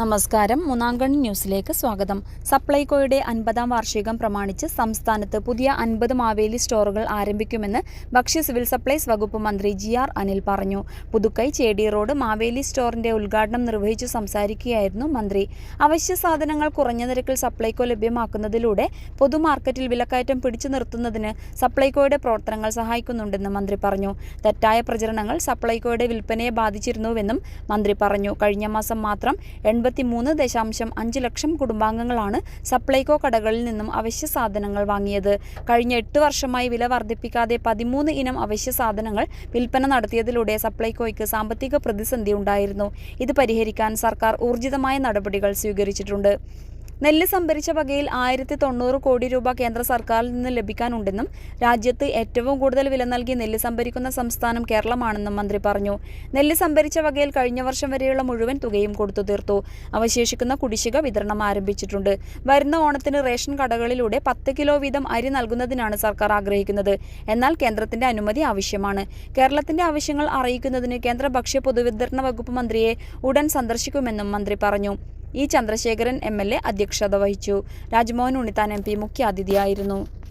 നമസ്കാരം. മൂന്നാംകണ്ണി ന്യൂസിലേക്ക് സ്വാഗതം. സപ്ലൈകോയുടെ അൻപതാം വാർഷികം പ്രമാണിച്ച് സംസ്ഥാനത്ത് പുതിയ അൻപത് മാവേലി സ്റ്റോറുകൾ ആരംഭിക്കുമെന്ന് ഭക്ഷ്യ സിവിൽ സപ്ലൈസ് വകുപ്പ് മന്ത്രി ജി ആർ അനിൽ പറഞ്ഞു. പുതുക്കൈ ചേടി റോഡ് മാവേലി സ്റ്റോറിന്റെ ഉദ്ഘാടനം നിർവഹിച്ചു സംസാരിക്കുകയായിരുന്നു മന്ത്രി. അവശ്യ സാധനങ്ങൾ കുറഞ്ഞ നിരക്കിൽ സപ്ലൈകോ ലഭ്യമാക്കുന്നതിലൂടെ പൊതുമാർക്കറ്റിൽ വിലക്കയറ്റം പിടിച്ചു നിർത്തുന്നതിന് സപ്ലൈകോയുടെ പ്രവർത്തനങ്ങൾ സഹായിക്കുന്നുണ്ടെന്ന് മന്ത്രി പറഞ്ഞു. തെറ്റായ പ്രചരണങ്ങൾ സപ്ലൈകോയുടെ വിൽപ്പനയെ ബാധിച്ചിരുന്നുവെന്നും മന്ത്രി പറഞ്ഞു. കഴിഞ്ഞ മാസം മാത്രം എൺപത്തിമൂന്ന് ദശാംശം അഞ്ച് ലക്ഷം കുടുംബാംഗങ്ങളാണ് സപ്ലൈകോ കടകളിൽ നിന്നും അവശ്യ സാധനങ്ങൾ വാങ്ങിയത്. കഴിഞ്ഞ എട്ട് വർഷമായി വില വർദ്ധിപ്പിക്കാതെ പതിമൂന്ന് ഇനം അവശ്യ സാധനങ്ങൾ വിൽപ്പന നടത്തിയതിലൂടെ സപ്ലൈകോയ്ക്ക് സാമ്പത്തിക പ്രതിസന്ധി ഉണ്ടായിരുന്നു. ഇത് പരിഹരിക്കാൻ സർക്കാർ ഊർജിതമായ നടപടികൾ സ്വീകരിച്ചിട്ടുണ്ട്. നെല്ല് സംഭരിച്ച വകയിൽ ആയിരത്തി തൊണ്ണൂറ് കോടി രൂപ കേന്ദ്ര സർക്കാരിൽ നിന്ന് ലഭിക്കാനുണ്ടെന്നും രാജ്യത്ത് ഏറ്റവും കൂടുതൽ വില നൽകി നെല്ല് സംഭരിക്കുന്ന സംസ്ഥാനം കേരളമാണെന്നും മന്ത്രി പറഞ്ഞു. നെല്ല് സംഭരിച്ച വകയിൽ കഴിഞ്ഞ വർഷം വരെയുള്ള മുഴുവൻ തുകയും കൊടുത്തു തീർത്തു. അവശേഷിക്കുന്ന കുടിശ്ശിക വിതരണം ആരംഭിച്ചിട്ടുണ്ട്. വരുന്ന ഓണത്തിന് റേഷൻ കടകളിലൂടെ പത്ത് കിലോ വീതം അരി നൽകുന്നതിനാണ് സർക്കാർ ആഗ്രഹിക്കുന്നത്. എന്നാൽ കേന്ദ്രത്തിന്റെ അനുമതി ആവശ്യമാണ്. കേരളത്തിന്റെ ആവശ്യങ്ങൾ അറിയിക്കുന്നതിന് കേന്ദ്ര ഭക്ഷ്യ പൊതുവിതരണ വകുപ്പ് മന്ത്രിയെ ഉടൻ സന്ദർശിക്കുമെന്നും മന്ത്രി പറഞ്ഞു. ഇ ചന്ദ്രശേഖരൻ എം അധ്യക്ഷത വഹിച്ചു. രാജ്മോഹൻ ഉണ്ണിത്താൻ എം പി മുഖ്യാതിഥിയായിരുന്നു.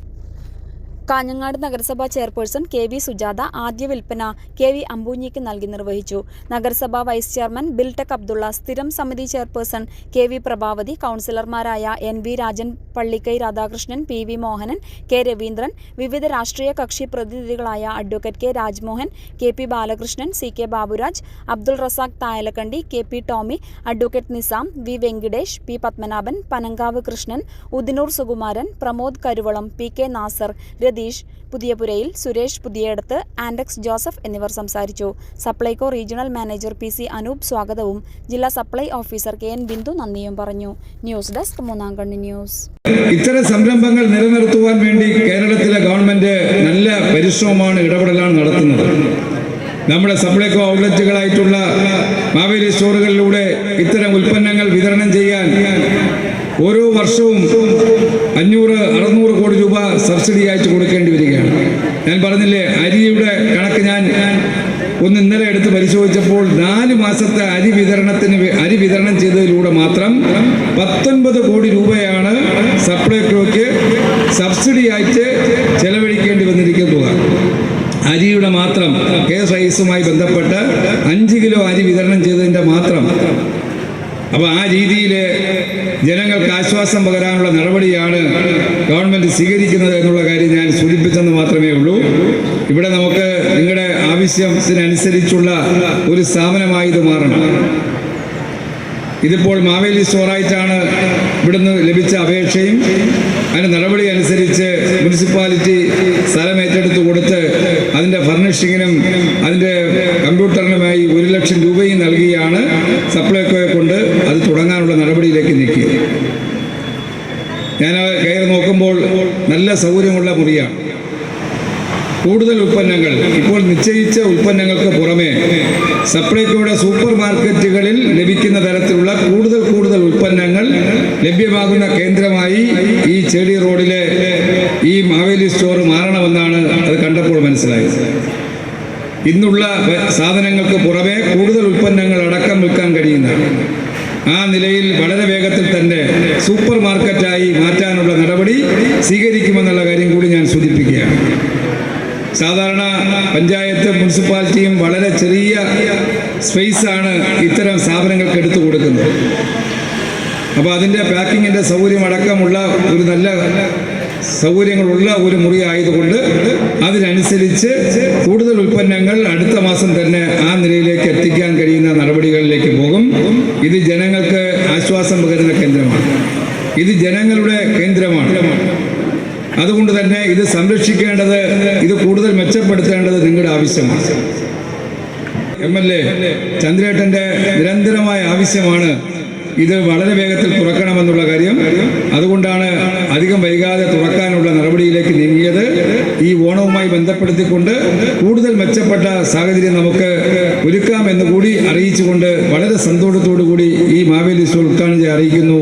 കാഞ്ഞങ്ങാട് നഗരസഭാ ചെയർപേഴ്സൺ കെ വി സുജാത ആദ്യ വിൽപ്പന കെ വി അമ്പൂഞ്ഞിക്ക് നൽകി നിർവഹിച്ചു. നഗരസഭാ വൈസ് ചെയർമാൻ ബിൽടെക് അബ്ദുള്ള സ്ഥിരം സമിതി ചെയർപേഴ്സൺ കെ വി പ്രഭാവതി കൗൺസിലർമാരായ N V Rajan Pallikkai Radhakrishnan P V Mohanan K Raveendran വിവിധ രാഷ്ട്രീയ കക്ഷി പ്രതിനിധികളായ advocate K Rajmohan K P Balakrishnan C K Baburaj Abdul Razak Thayalakkandi K P Tommy advocate Nizam V Venkitesh P Padmanabhan Panankavu Krishnan Udinoor Sukumaran Pramod Karuvalam P K Nasar Ratheesh Puthiyapurayil Suresh Puthiyadath ആൻഡക്സ് Joseph എന്നിവർ സംസാരിച്ചു. Supplyco regional manager P C Anoop സ്വാഗതവും ജില്ലാ supply officer K N Bindu നന്ദിയും പറഞ്ഞു. News desk മൂന്നാം കണ്ണി news. ഇത്തരം സംരംഭങ്ങൾ നിലനിർത്തുവാൻ വേണ്ടി കേരളത്തിലെ ഗവൺമെന്റ് നല്ല പരിശ്രമമാണ് ഇടപെടലാണ് നടത്തുന്നത്. നമ്മുടെ സപ്ലൈകോ ഔട്ട്ലെറ്റുകളായിട്ടുള്ള മാവേലി സ്റ്റോറുകളിലൂടെ ഇത്തരം ഉൽപ്പന്നങ്ങൾ വിതരണം ചെയ്യാൻ ഓരോ വർഷവും അഞ്ഞൂറ് അറുന്നൂറ് കോടി രൂപ സബ്സിഡി അയച്ചു കൊടുക്കേണ്ടി വരികയാണ്. ഞാൻ പറഞ്ഞില്ലേ അരിയുടെ കണക്ക് ഞാൻ ഒന്ന് ഇന്നലെ എടുത്ത് പരിശോധിച്ചപ്പോൾ നാല് മാസത്തെ അരി വിതരണത്തിന് അരി വിതരണം ചെയ്തതിലൂടെ മാത്രം പത്തൊൻപത് കോടി രൂപയാണ് സപ്ലൈകോയ്ക്ക് സബ്സിഡി ആയിട്ട് ചെലവഴിക്കേണ്ടി വന്നിരിക്കുന്ന തുക. അരിയുടെ മാത്രം കേസ് റൈസുമായി ബന്ധപ്പെട്ട് അഞ്ച് കിലോ അരി വിതരണം ചെയ്തതിന്റെ മാത്രം. അപ്പോൾ ആ രീതിയിൽ ജനങ്ങൾക്ക് ആശ്വാസം പകരാനുള്ള നടപടിയാണ് ഗവൺമെന്റ് സ്വീകരിക്കുന്നത് എന്നുള്ള കാര്യം ഞാൻ സൂചിപ്പിച്ചെന്ന് മാത്രമേ ഉള്ളൂ. ഇവിടെ നമുക്ക് നിങ്ങളുടെ ആവശ്യത്തിനനുസരിച്ചുള്ള ഒരു സ്ഥാപനമായി ഇത് മാറണം. ഇതിപ്പോൾ മാവേലി സ്റ്റോറായിട്ടാണ് ഇവിടുന്ന് ലഭിച്ച അപേക്ഷയും അതിന്റെ നടപടി അനുസരിച്ച് മുനിസിപ്പാലിറ്റി സ്ഥലം ഏറ്റെടുത്ത് കൊടുത്ത് അതിന്റെ ഫർണിഷിങ്ങിനും അതിന്റെ കമ്പ്യൂട്ടറിനുമായി ഒരു ലക്ഷം രൂപയും നൽകിയാണ് സപ്ലൈകോയെ കൊണ്ട് അത് തുടങ്ങാനുള്ള നടപടിയിലേക്ക് നീക്കിയത് ഞാൻ കയറി നോക്കുമ്പോൾ നല്ല സൗകര്യമുള്ള മുറിയാണ്. കൂടുതൽ ഉൽപ്പന്നങ്ങൾ ഇപ്പോൾ നിശ്ചയിച്ച ഉൽപ്പന്നങ്ങൾക്ക് പുറമെ സപ്ലൈകോയുടെ സൂപ്പർ മാർക്കറ്റുകളിൽ ലഭിക്കുന്ന തരത്തിലുള്ള കൂടുതൽ കൂടുതൽ ഉൽപ്പന്നങ്ങൾ ലഭ്യമാകുന്ന കേന്ദ്രമായി ഈ ചേടി റോഡിലെ ഈ മാവേലി സ്റ്റോർ മാറണമെന്നാണ് അത് കണ്ടപ്പോൾ മനസ്സിലായത്. ഇന്നുള്ള സാധനങ്ങൾക്ക് പുറമെ കൂടുതൽ ഉൽപ്പന്നങ്ങൾ അടക്കം വിൽക്കാൻ കഴിയുന്ന ആ നിലയിൽ വളരെ വേഗത്തിൽ തന്നെ സൂപ്പർ മാർക്കറ്റായി മാറ്റാനുള്ള നടപടി സ്വീകരിക്കുമെന്നുള്ള കാര്യം കൂടി ഞാൻ സൂചിപ്പിക്കുകയാണ്. സാധാരണ പഞ്ചായത്ത് മുനിസിപ്പാലിറ്റിയും വളരെ ചെറിയ സ്പേസാണ് ഇത്തരം സ്ഥാപനങ്ങൾക്ക് എടുത്തു കൊടുക്കുന്നത്. അപ്പോൾ അതിന്റെ പാക്കിങ്ങിന്റെ സൗകര്യം അടക്കമുള്ള ഒരു നല്ല സൗകര്യങ്ങളുള്ള ഒരു മുറി ആയതുകൊണ്ട് അതിനനുസരിച്ച് കൂടുതൽ ഉൽപ്പന്നങ്ങൾ അടുത്ത മാസം തന്നെ ആ നിലയിലേക്ക് എത്തിക്കാൻ കഴിയുന്ന നടപടികളിലേക്ക് പോകും ഇത് ജനങ്ങൾക്ക് ആശ്വാസം പകരുന്ന കേന്ദ്രമാണ് ഇത് ജനങ്ങളുടെ കേന്ദ്രമാണ്. അതുകൊണ്ട് തന്നെ ഇത് സംരക്ഷിക്കേണ്ടത് ഇത് കൂടുതൽ മെച്ചപ്പെടുത്തേണ്ടത് നിങ്ങളുടെ ആവശ്യമാണ്. എം എൽ എ ചന്ദ്രേട്ടന്റെ നിരന്തരമായ ആവശ്യമാണ് ഇത് വളരെ വേഗത്തിൽ തുറക്കണമെന്നുള്ള കാര്യം. അതുകൊണ്ടാണ് അധികം വൈകാതെ തുറക്കാനുള്ള നടപടിയിലേക്ക് നീങ്ങിയത്. ഈ ഓണവുമായി ബന്ധപ്പെടുത്തിക്കൊണ്ട് കൂടുതൽ മെച്ചപ്പെട്ട സാഹചര്യം നമുക്ക് ഒരുക്കാമെന്ന് കൂടി അറിയിച്ചുകൊണ്ട് വളരെ സന്തോഷത്തോടു കൂടി ഈ മാവേലി സ്റ്റോർ ഉദ്ഘാടനം അറിയിക്കുന്നു.